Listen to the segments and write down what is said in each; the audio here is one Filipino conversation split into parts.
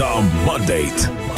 The Mandate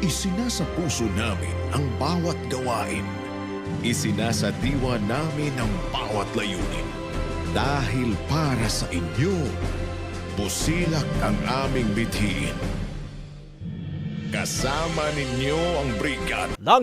Isinasa puso namin ang bawat gawain. Isinasa diwa namin ang bawat layunin. Dahil para sa inyo, busilak ang aming bithiin. Kasama ninyo ang brigada. ng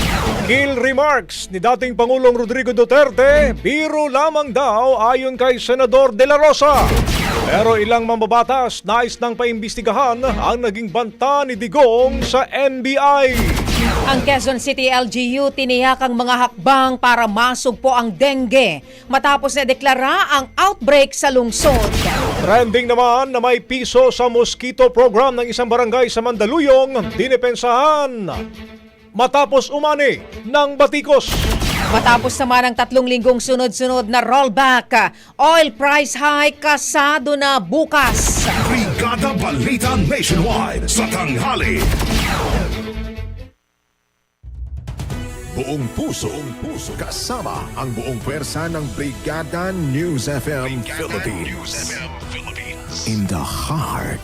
Kill remarks ni dating Pangulong Rodrigo Duterte, biro lamang daw ayon kay Senador De La Rosa. Pero ilang mambabatas nais nang paimbestigahan ang naging banta ni Digong sa NBI. Ang Quezon City LGU tiniyak ang mga hakbang para masugpo ang dengue matapos na deklara ang outbreak sa lungsod. Trending naman na may piso sa mosquito program ng isang barangay sa Mandaluyong, dinepensahan. Matapos umani ng batikos. Matapos naman ang tatlong linggong sunod-sunod na rollback, oil price hike kasado na bukas. Brigada Balita Nationwide. Sa tanghali. Buong puso, buong puso, kasama ang buong pwersa ng Brigada News FM Philippines. In the heart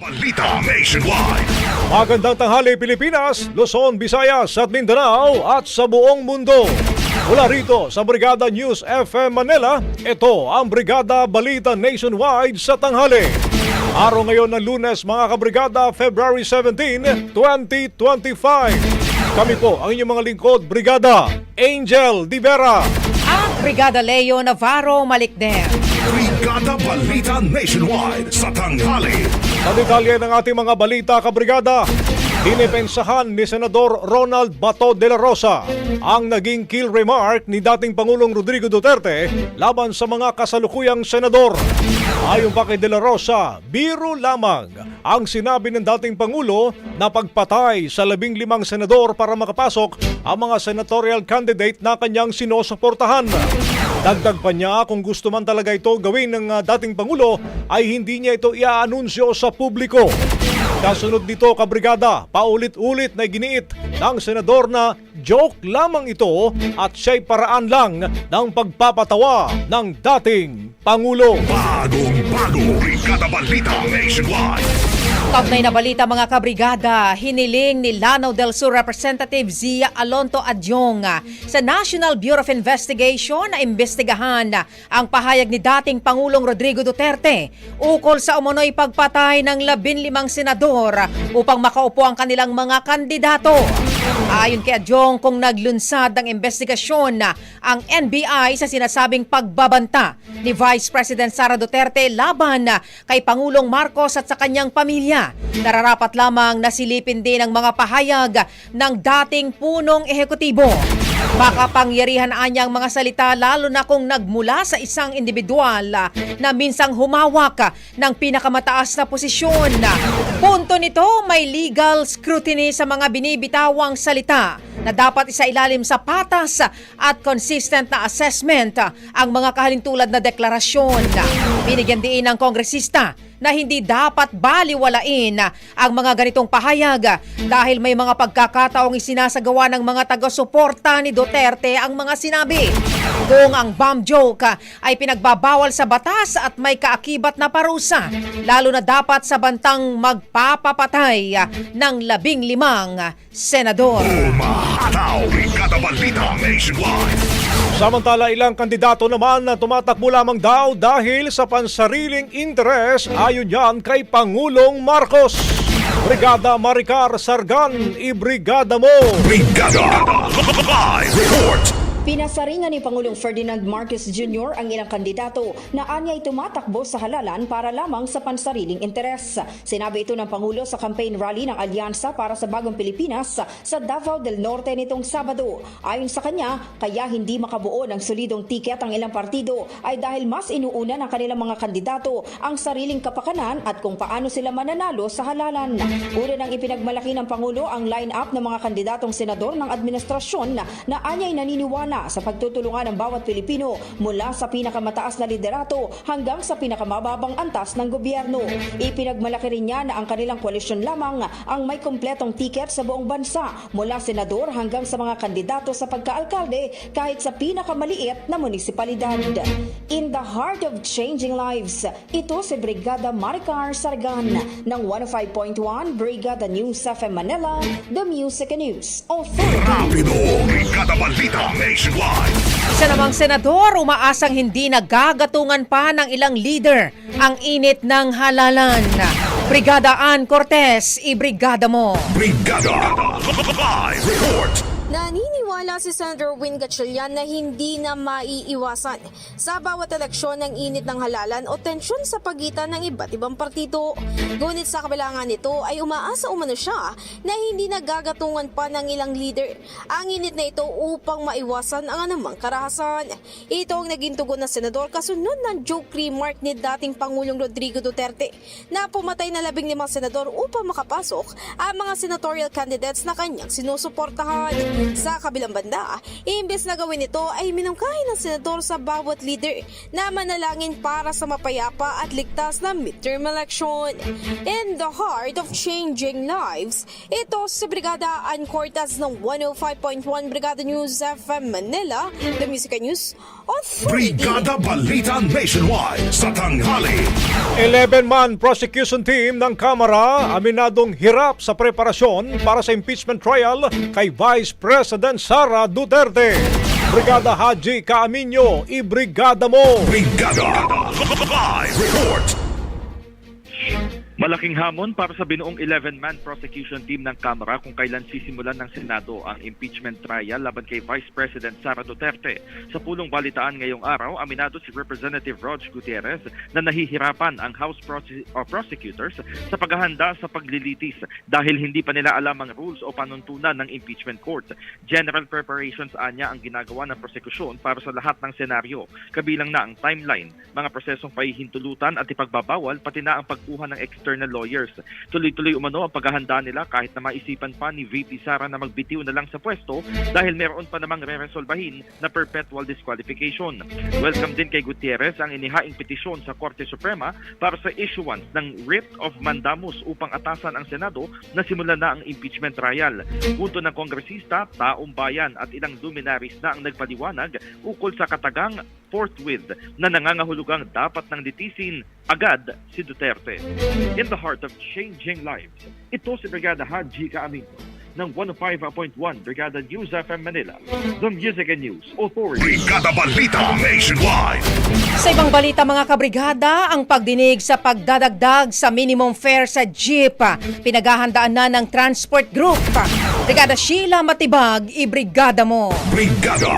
Balita Nationwide. Magandang tanghali Pilipinas, Luzon, Visayas at Mindanao at sa buong mundo. Mula rito sa Brigada News FM Manila, ito ang Brigada Balita Nationwide sa tanghali. Araw ngayon ng lunes mga kabrigada, February 17, 2025. Kami po ang inyong mga lingkod, Brigada Angel Di Vera. At Brigada Leo Navarro Malikden. Brigada Balita Nationwide. Sa tanghali. Sa detalye ng ating mga balita, kabrigada, Dinipensahan ni Senador Ronald Bato de la Rosa ang naging kill remark ni dating Pangulong Rodrigo Duterte laban sa mga kasalukuyang senador. Ayon pa kay de la Rosa, biro lamang ang sinabi ng dating Pangulo na pagpatay sa labing limang senador para makapasok ang mga senatorial candidate na kanyang sinusuportahan. Dagdag pa niya kung gusto man talaga ito gawin ng ah, dating Pangulo ay hindi niya ito iaanunsyo sa publiko. Kasunod nito kabrigada, paulit-ulit na giniit ng senador na joke lamang ito at siya'y paraan lang ng pagpapatawa ng dating Pangulo. Bagong bago, Brigada Balita Nationwide. Kaugnay na balita mga kabrigada, hiniling ni Lanao del Sur Representative Zia Alonto Adyong sa National Bureau of Investigation na imbestigahan ah, ang pahayag ni dating Pangulong Rodrigo Duterte ukol sa umunoy pagpatay ng labinlimang senador upang makaupo ang kanilang mga kandidato. Ayon kay Adyong, kung naglunsad ng investigasyon na ang NBI sa sinasabing pagbabanta ni Vice President Sara Duterte laban kay Pangulong Marcos at sa kanyang pamilya. Nararapat lamang na silipin din ang mga pahayag ng dating punong ehekutibo. Makapangyarihan anyang mga salita lalo na kung nagmula sa isang individual na minsang humawak ng pinakamataas na posisyon. Punto nito, may legal scrutiny sa mga binibitawang salita na dapat isailalim sa patas at consistent na assessment ang mga kahalintulad na deklarasyon. Binigyan diin ng kongresista na hindi dapat baliwalain ang mga ganitong pahayag ah, dahil may mga pagkakataong isinasagawa ng mga taga-suporta ni Duterte ang mga sinabi. Kung ang bomb joke ay pinagbabawal sa batas at may kaakibat na parusa, lalo na dapat sa bantang magpapapatay ng labing limang senador. Umahataw. Samantala ilang kandidato naman na tumatakbo lamang daw dahil sa pansariling interes ayon yan kay Pangulong Marcos. Brigada Maricar Sargan, ibrigada mo! Brigada Live Report. Pinasaringan ni Pangulong Ferdinand Marcos Jr. ang ilang kandidato na anya'y tumatakbo sa halalan para lamang sa pansariling interes. Sinabi ito ng Pangulo sa campaign rally ng Alyansa para sa Bagong Pilipinas sa Davao del Norte nitong Sabado. Ayon sa kanya, kaya hindi makabuo ng solidong tiket ang ilang partido ay dahil mas inuuna ng kanilang mga kandidato ang sariling kapakanan at kung paano sila mananalo sa halalan. Una nang ipinagmalaki ng Pangulo ang line-up ng mga kandidatong senador ng administrasyon na, anya'y naniniwala sa pagtutulungan ng bawat Pilipino mula sa pinakamataas na liderato hanggang sa pinakamababang antas ng gobyerno. Ipinagmalaki rin niya na ang kanilang koalisyon lamang ang may kompletong tiket sa buong bansa mula senador hanggang sa mga kandidato sa pagkaalkalde kahit sa pinakamaliit na munisipalidad. In the heart of changing lives, ito si Brigada Maricar Sargan ng 105.1 Brigada News FM Manila, The Music News Authority. Rapido, Brigada Balita Nationwide. Isa namang senador umaasang hindi nagagatungan pa ng ilang leader ang init ng halalan. Brigada Ann Cortez, ibrigada mo. Brigada Live Report. Naniniwala si Senator Win Gatchalian na hindi na maiiwasan sa bawat eleksyon ng init ng halalan o tensyon sa pagitan ng iba't ibang partido. Ngunit sa kabilangan nito ay umaasa umano siya na hindi nagagatungan pa ng ilang leader ang init na ito upang maiwasan ang anumang karahasan. Ito ang naging tugon ng senador kasunod ng joke remark ni dating Pangulong Rodrigo Duterte na pumatay na labing limang senador upang makapasok ang mga senatorial candidates na kanyang sinusuportahan. Sa kabilang banda, imbes na gawin ito ay minungkahi ng senador sa bawat leader na manalangin para sa mapayapa at ligtas na midterm election. In the heart of changing lives, ito si Brigada Ann Cortez ng 105.1 Brigada News FM Manila, The Music News. Brigada Balita Nationwide sa tanghali. 11-man prosecution team ng Kamara aminadong hirap sa preparasyon para sa impeachment trial kay Vice President Sara Duterte. Brigada Haji Kaaminyo, ibrigada mo! Brigada Live Report. Malaking hamon para sa binuong 11-man prosecution team ng Kamara kung kailan sisimulan ng Senado ang impeachment trial laban kay Vice President Sara Duterte. Sa pulong balitaan ngayong araw, aminado si Representative Rog Gutierrez na nahihirapan ang House prose- prosecutors sa paghahanda sa paglilitis dahil hindi pa nila alam ang rules o panuntunan ng impeachment court. General preparations anya ang ginagawa ng prosekusyon para sa lahat ng senaryo, kabilang na ang timeline, mga prosesong pahihintulutan at ipagbabawal pati na ang pagkuha ng external lawyers. Tuloy-tuloy umano ang paghahanda nila kahit na maisipan pa ni VP Sara na magbitiw na lang sa pwesto dahil meron pa namang re-resolbahin na perpetual disqualification. Welcome din kay Gutierrez ang inihaing petisyon sa Korte Suprema para sa issuance ng writ of mandamus upang atasan ang Senado na simulan na ang impeachment trial. Punto ng kongresista, taong bayan at ilang luminaries na ang nagpaliwanag ukol sa katagang forthwith na nangangahulugang dapat nang litisin agad si Duterte. In the heart of changing lives, ito si Brigada Haji Kaamingo ng 105.1 Brigada News FM Manila, the Music and News Authority. Brigada Balita Nationwide. Sa ibang balita mga kabrigada, ang pagdinig sa pagdadagdag sa minimum fare sa jeep, pinaghahandaan na ng transport group. Brigada Sheila Matibag, ibrigada mo. Brigada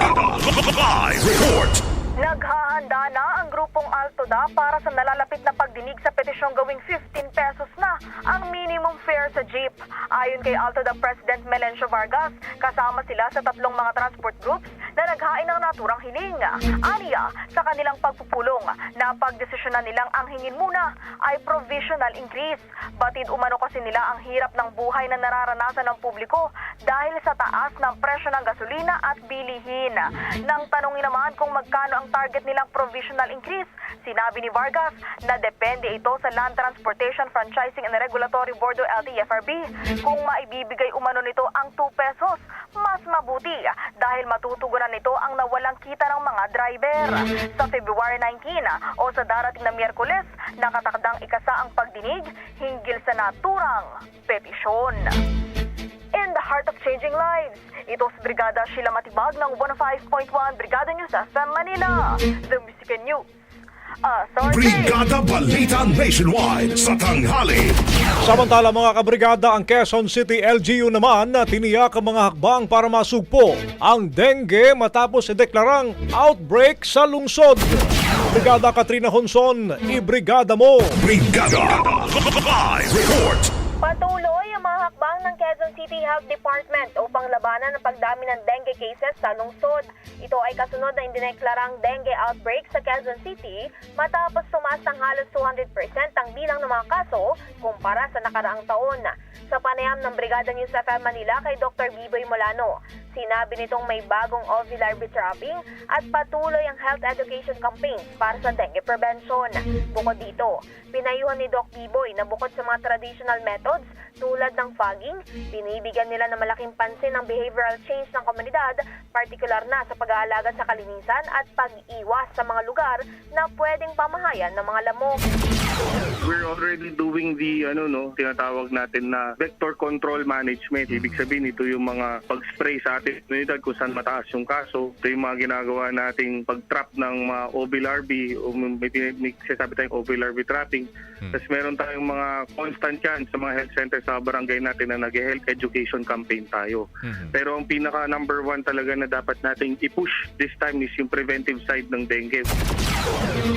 Live Report. Naghahanda na ang grupong Altoda para sa nalalapit na pagdinig sa petisyong gawing 15 pesos na ang minimum fare sa jeep. Ayon kay Altoda President Melencio Vargas, kasama sila sa tatlong mga transport groups na naghain ng naturang hiling. Aniya, sa kanilang pagpupulong, napagdesisyonan nilang ang hingin muna ay provisional increase. Batid umano kasi nila ang hirap ng buhay na nararanasan ng publiko dahil sa taas ng presyo ng gasolina at bilihin. Nang tanongin naman kung magkano ang target nilang provisional increase, sinabi ni Vargas na depende ito sa Land Transportation Franchising and Regulatory Board o LTFRB. Kung maibibigay umano nito ang 2 pesos, mas mabuti dahil matutugunan nito ang nawalang kita ng mga driver. Sa February 19 o sa darating na Miyerkules, nakatakdang ikasa ang pagdinig hinggil sa naturang petisyon. In the heart of changing lives, ito si Brigada Sheila Matibag ng 105.1 Brigada News FM Manila, The Music and News. Authority. Brigada Balita Nationwide sa tanghali. Samantala mga kabrigada, ang Quezon City LGU naman na tiniyak ang mga hakbang para masugpo ang dengue matapos ideklarang outbreak sa lungsod. Brigada Katrina Honson, ibrigada mo! Brigada Live Report. Patuloy ang mga hakbang ng Quezon City Health Department upang labanan ang pagdami ng dengue cases sa lungsod. Ito ay kasunod na indineklarang dengue outbreak sa Quezon City matapos tumaas halos 200% ang bilang ng mga kaso kumpara sa nakaraang taon. Sa panayam ng Brigada News FM Manila kay Dr. Biboy Molano, sinabi nitong may bagong ovular trapping at patuloy ang health education campaign para sa dengue prevention. Bukod dito, pinayuhan ni Doc Biboy na bukod sa mga traditional methods tulad ng fogging, binibigyan nila ng malaking pansin ang behavioral change ng komunidad, partikular na sa pag-aalaga sa kalinisan at pag-iwas sa mga lugar na pwedeng pamahayan ng mga lamok. We're already doing the ano no, tinatawag natin na vector control management. Ibig sabihin ito yung mga pag-spray sa ating komunidad kung saan mataas yung kaso. Ito yung mga ginagawa nating pag-trap ng mga OB-LARVI o may, sinasabi tayong OB-LARVI trapping. Tapos meron tayong mga constant yan sa mga health center sa barangay natin na nag-health education campaign tayo. Pero ang pinaka number one talaga na dapat nating i-push this time is yung preventive side ng dengue.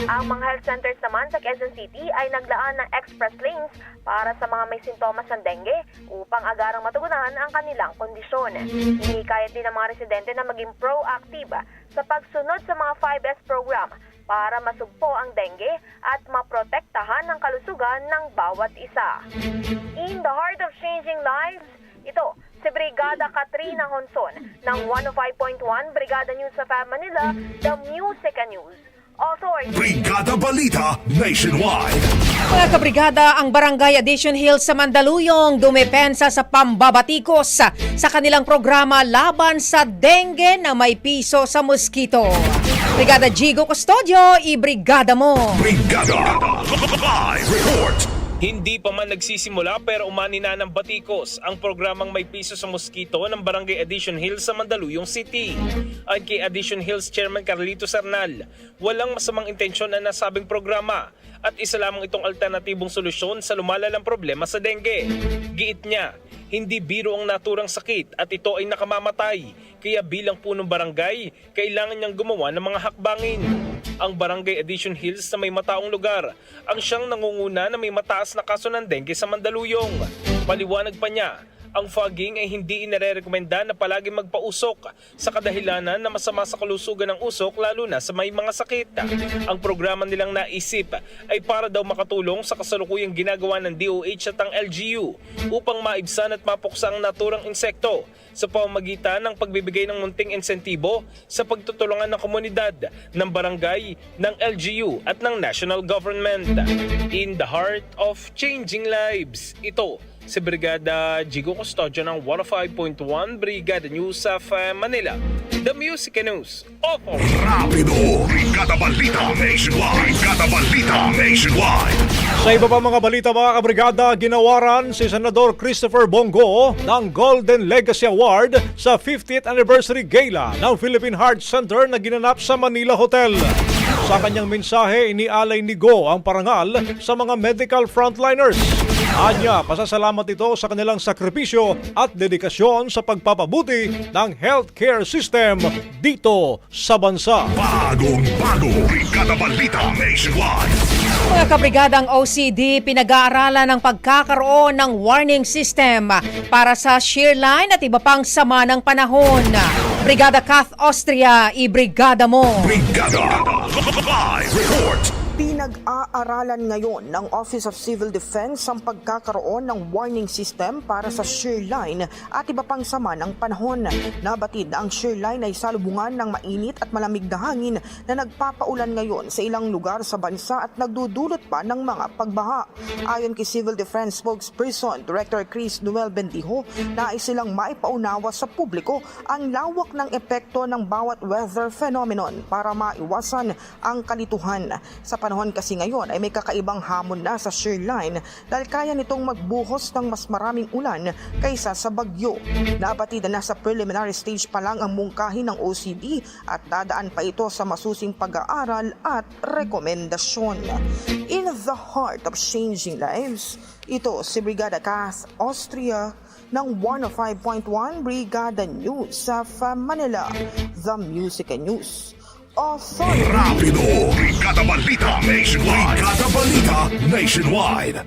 Ang mga health centers naman sa Quezon City ay naglaan ng express lanes para sa mga may sintomas ng dengue upang agarang matugunan ang kanilang kondisyon. Hinikayat din ng mga residente na maging proactive sa pagsunod sa mga 5S program para masugpo ang dengue at maprotektahan ang kalusugan ng bawat isa. In the heart of changing lives, ito si Brigada Katrina Honson ng 105.1 Brigada News of Manila, The Music and News. Authority. Brigada Balita Nationwide. Mga kabrigada, ang Barangay Addition Hills sa Mandaluyong dumepensa sa pambabatikos sa, kanilang programa laban sa dengue na may piso sa mosquito. Brigada Jigo Custodio, ibrigada mo! Brigada Live Report. Hindi pa man nagsisimula pero umani na ng batikos ang programang May Piso sa Mosquito ng Barangay Addition Hills sa Mandaluyong City. Ayon kay Addition Hills Chairman Carlito Sarnal, walang masamang intensyon na nasabing programa at isa lamang itong alternatibong solusyon sa lumalalang problema sa dengue. Giit niya, hindi biro ang naturang sakit at ito ay nakamamatay kaya bilang punong barangay, kailangan niyang gumawa ng mga hakbangin. Ang Barangay Addition Hills na may mataong lugar ang siyang nangunguna na may mataas na kaso ng dengue sa Mandaluyong. Paliwanag pa niya, ang fogging ay hindi inirekomenda na palagi magpausok sa kadahilanan na masama sa kalusugan ng usok lalo na sa may mga sakit. Ang programa nilang naisip ay para daw makatulong sa kasalukuyang ginagawa ng DOH at ang LGU upang maibsan at mapuksa ang naturang insekto sa pamamagitan ng pagbibigay ng munting insentibo sa pagtutulungan ng komunidad, ng barangay, ng LGU at ng national government. In the heart of changing lives, ito si Brigada Jigo Custodio ng 105.1 Brigada News of Manila. The Music News. Opo. Rapido! Brigada Balita Nationwide! Brigada Balita Nationwide! Sa iba pa mga balita mga kabrigada, ginawaran si Senador Christopher Bongo ng Golden Legacy Award sa 50th Anniversary Gala ng Philippine Heart Center na ginanap sa Manila Hotel. Sa kanyang mensahe, inialay ni Go ang parangal sa mga medical frontliners. Anya, pasasalamat ito sa kanilang sakripisyo at dedikasyon sa pagpapabuti ng healthcare system dito sa bansa. Bagong bago! Brigada Balita Nationwide! Mga kabrigadang OCD, pinag-aaralan ng pagkakaroon ng warning system para sa shear line at iba pang sama ng panahon. Brigada Kath Austria, i-brigada mo! Brigada! Live report! Pinag-aaralan ngayon ng Office of Civil Defense ang pagkakaroon ng warning system para sa shear line at iba pang sama ng panahon. Nabatid na ang shear line ay salubungan ng mainit at malamig na hangin na nagpapaulan ngayon sa ilang lugar sa bansa at nagdudulot pa ng mga pagbaha. Ayon kay Civil Defense spokesperson Director Chris Noel Bendijo, nais silang maipaunawa sa publiko ang lawak ng epekto ng bawat weather phenomenon para maiwasan ang kalituhan. Sa panahon kasi ngayon ay may kakaibang hamon na sa shear line dahil kaya nitong magbuhos ng mas maraming ulan kaysa sa bagyo. Nabatid na nasa preliminary stage pa lang ang mungkahi ng OCD at dadaan pa ito sa masusing pag-aaral at rekomendasyon. In the heart of changing lives, ito si Brigada Kath Austria ng 105.1 Brigada News sa Manila, The Music and News Authority. Rapido! Brigada Balita Nationwide! Brigada Balita Nationwide!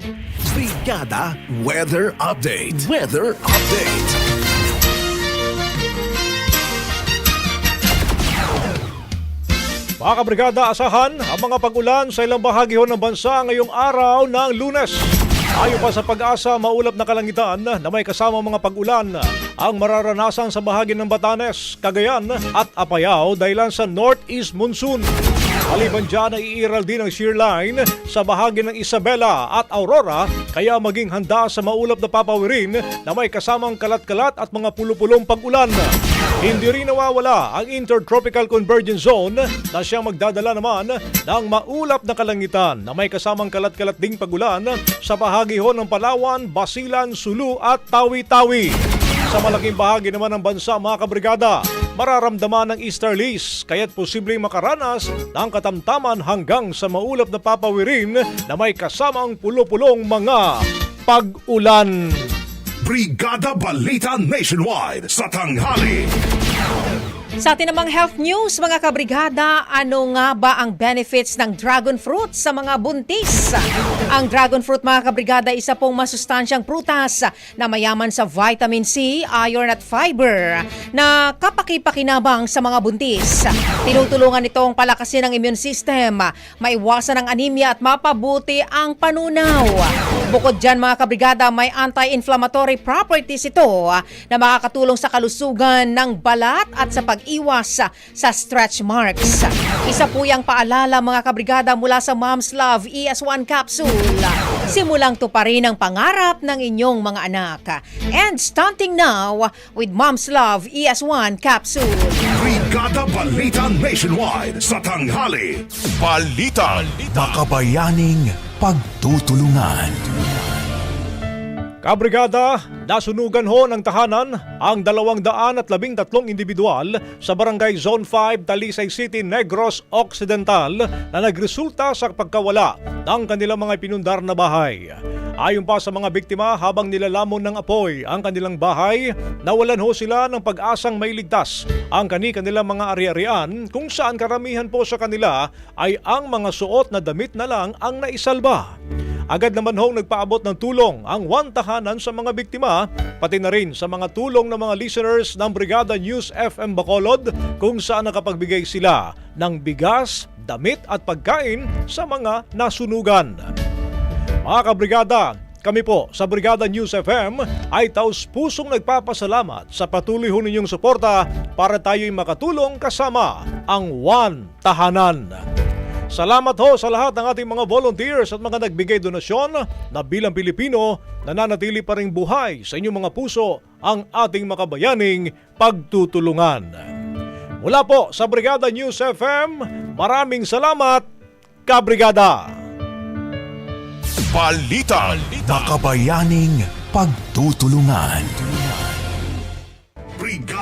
Brigada Weather Update. Weather Update. Mga kabrigada, asahan ang mga pag-ulan sa ilang bahagi ho ng bansa ngayong araw ng lunes. Ayon pa sa pag-asa, maulap na kalangitan na may kasama mga pag-ulan ang mararanasan sa bahagi ng Batanes, Cagayan at Apayao dahilan sa northeast monsoon. Maliban dyan iiral din ang shear line sa bahagi ng Isabela at Aurora kaya maging handa sa maulap na papawirin na may kasamang kalat-kalat at mga pulupulong pag-ulan. Hindi rin nawawala ang Intertropical Convergence Zone na siyang magdadala naman ng maulap na kalangitan na may kasamang kalat-kalat ding pagulan sa bahagi ho ng Palawan, Basilan, Sulu at Tawi-Tawi. Sa malaking bahagi naman ng bansa mga kabrigada, mararamdaman ng easterlies kaya't posibleng makaranas ng katamtaman hanggang sa maulap na papawirin na may kasamang pulo-pulong mga pag-ulan. Brigada Balita Nationwide sa tanghali. Sa atin namang health news, mga kabrigada, ano nga ba ang benefits ng dragon fruit sa mga buntis? Ang dragon fruit, mga kabrigada, isa pong masustansyang prutas na mayaman sa vitamin C, iron at fiber na kapaki-pakinabang sa mga buntis. Tinutulungan itong palakasin ang immune system, maiwasan ang anemia at mapabuti ang panunaw. Bukod dyan mga kabrigada, may anti-inflammatory properties ito na makakatulong sa kalusugan ng balat at sa pag-iwas sa stretch marks. Isa po yung paalala mga kabrigada mula sa Mom's Love ES1 capsule. Simulang tuparin ang pangarap ng inyong mga anak. And starting now with Mom's Love ES1 Capsule. Brigada Balita Nationwide sa tanghali. Balita. Makabayaning pagtutulungan. Kabrigada, nasunugan ho ng tahanan ang 213 individual sa Barangay Zone 5, Talisay City, Negros Occidental na nagresulta sa pagkawala ng kanilang mga pinundar na bahay. Ayon pa sa mga biktima, habang nilalamon ng apoy ang kanilang bahay, nawalan ho sila ng pag-asang may ligtas ang kani-kanilang mga ari-arian kung saan karamihan po sa kanila ay ang mga suot na damit na lang ang naisalba. Agad naman hong nagpaabot ng tulong ang one tahanan sa mga biktima, pati na rin sa mga tulong ng mga listeners ng Brigada News FM Bacolod kung saan nakapagbigay sila ng bigas, damit at pagkain sa mga nasunugan. Mga kabrigada, kami po sa Brigada News FM ay taus pusong nagpapasalamat sa patuloy ho ninyong suporta para tayo'y makatulong kasama ang One Tahanan. Salamat ho sa lahat ng ating mga volunteers at mga nagbigay donasyon na bilang Pilipino nananatili pa rin buhay sa inyong mga puso ang ating makabayaning pagtutulungan. Mula po sa Brigada News FM, maraming salamat, Kabrigada! Balita. Makabayaning pagtutulungan.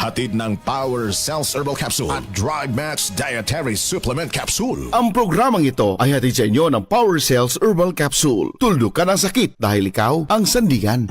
Hatid ng Power Cells Herbal Capsule at Dry Match Dietary Supplement Capsule. Ang programang ito ay hatid sa inyo ng Power Cells Herbal Capsule. Tuldok ka ng sakit dahil ikaw ang sandigan.